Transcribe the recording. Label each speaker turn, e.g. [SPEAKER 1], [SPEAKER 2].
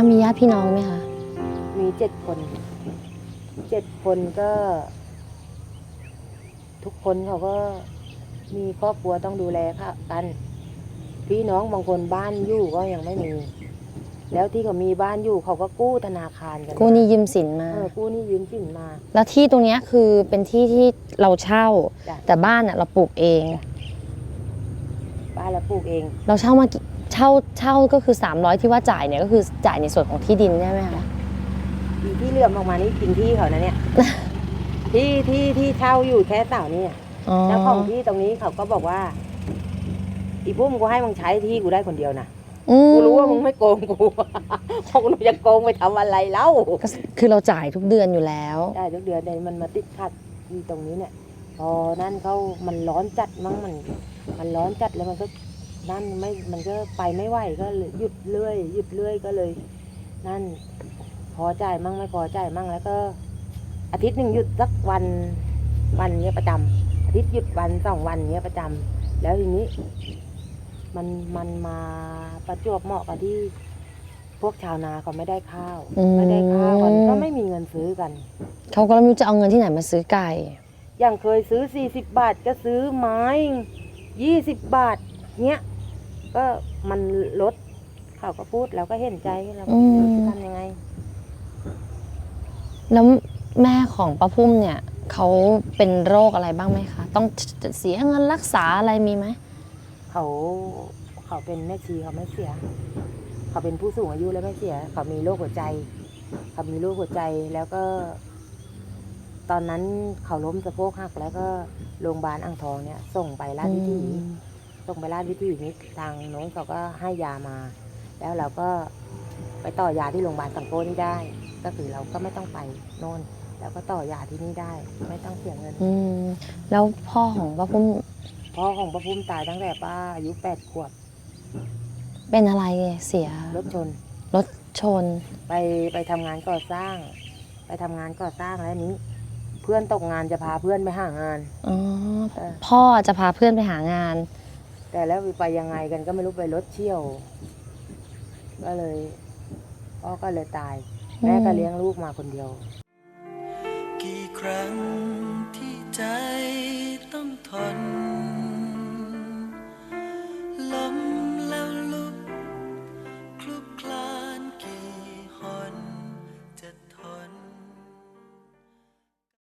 [SPEAKER 1] ป้ามีญาติพี่น้องไหมคะ
[SPEAKER 2] มีเจ็ดคน เจ็ดคนก็ ทุกคนเขาก็มีครอบครัวต้องดูแลค่ะกัน พี่น้องบางคนบ้านอยู่ก็ยังไม่มี แล้วที่เขามีบ้านอยู่เขาก็กู้ธนาคารกัน
[SPEAKER 1] กู้หนี้ยืมสินมา
[SPEAKER 2] เออกู้หนี่ยืมสินมา
[SPEAKER 1] แล้วที่ตรงเนี้ยคือเป็นที่ที่เราเช่า
[SPEAKER 2] จ้ะ
[SPEAKER 1] แต่บ้านอะเราปลูกเอง
[SPEAKER 2] บ้านเราปลูกเอง
[SPEAKER 1] เราเช่ามากี่เช่าเช่าก็คือ 300 ที่ว่าจ่ายเนี่ยก็คือจ่ายในส่วนของที่ดินใช่ไหมคะ
[SPEAKER 2] อีที่เหลื่อมออกมานี่กินที่เขานะเนี่ย ที่ที่ที่เช่าอยู่แค่เสานี่อะ
[SPEAKER 1] อ๋อ
[SPEAKER 2] เจ้าของที่ตรงนี้เขาก็บอกว่า อีพุ่มกูให้มึงใช้ที่กูได้คนเดียวนะ
[SPEAKER 1] อืม
[SPEAKER 2] กูรู้ว่ามึงไม่โกงกูคงหนูจะโกงไปทำอะไรเล่า
[SPEAKER 1] ก็คือเราจ่ายทุกเดือนอยู่แล้ว
[SPEAKER 2] ได้ทุกเดือนแต่มันมาติดขัดที่ตรงนี้เนี่ย พอนั่นเขามันร้อนจัดมั้งมัน มันร้อนจัดแล้วมันก็ นั่นไม่มันก็ไปไม่ไหวก็เลยหยุดเรื่อยหยุดเรื่อยก็เลย นั่น พอจ่ายมั่งไม่พอจ่ายมั่งแล้วก็ อาทิตย์หนึ่งหยุดสักวันวันเนี้ยประจำอาทิตย์หยุดวันสองวันเนี้ยประจำแล้วทีนี้ มันมันมาประจวบเหมาะกับที่ พวกชาวนาเขาไม่ได้ข้าว
[SPEAKER 1] อืม
[SPEAKER 2] ไม่ได้ข้าวกันก็ไม่มีเงินซื้อกัน
[SPEAKER 1] เขาก็ไม่รู้จะเอาเงินที่ไหนมาซื้อไก่
[SPEAKER 2] อย่างเคยซื้อ40บาทก็ซื้อไม้20บาทเนี้ย ก็มันลดเขาก็พูดเราก็เห็นใจเราก็
[SPEAKER 1] อืม
[SPEAKER 2] จะทำยังไง
[SPEAKER 1] แล้วแม่ของป้าพุ่มเนี่ยเขาเป็นโรคอะไรบ้างไหมคะ ต้องเสียเงินรักษาอะไรมีไหม
[SPEAKER 2] เขาเขาเป็นแม่ชีเขาไม่เสีย เขาเป็นผู้สูงอายุแล้วไม่เสีย เขามีโรคหัวใจ เขามีโรคหัวใจแล้วก็ ตอนนั้นเขาล้มสะโพกหักแล้วก็โรงพยาบาลอ่างทองเนี่ย ส่งไปราชวิถี
[SPEAKER 1] อืม
[SPEAKER 2] ส่งไปราชวิถีนี้ทางโน้นเขาก็ให้ยามา แล้วเราก็ไปต่อยาที่โรงพยาบาลสังโกนี่ได้ ก็คือเราก็ไม่ต้องไปโน่นแล้วก็ต่อยาที่นี่ได้ ไม่ต้องเสียเงิน
[SPEAKER 1] อืมแล้วพ่อของป้าพุ่ม
[SPEAKER 2] พ่อของป้าพุ่มตายตั้งแต่ป้าอายุแปดขวบ
[SPEAKER 1] เป็นอะไรเสีย
[SPEAKER 2] รถชน
[SPEAKER 1] รถชน
[SPEAKER 2] ไปไปทำงานก่อสร้าง ไปทำงานก่อสร้างแล้วนี้ เพื่อนตกงานจะพาเพื่อนไปหางาน
[SPEAKER 1] อ๋อ
[SPEAKER 2] เออ
[SPEAKER 1] พ่อจะพาเพื่อนไปหางาน
[SPEAKER 2] แต่แล้วไปยังไงกันก็ไม่รู้ไปรถเชี่ยว ก็เลยพ่อก็เลยตาย แม่ก็เลี้ยงลูกมาคนเดียว
[SPEAKER 3] กี่ครั้งที่ใจต้องทน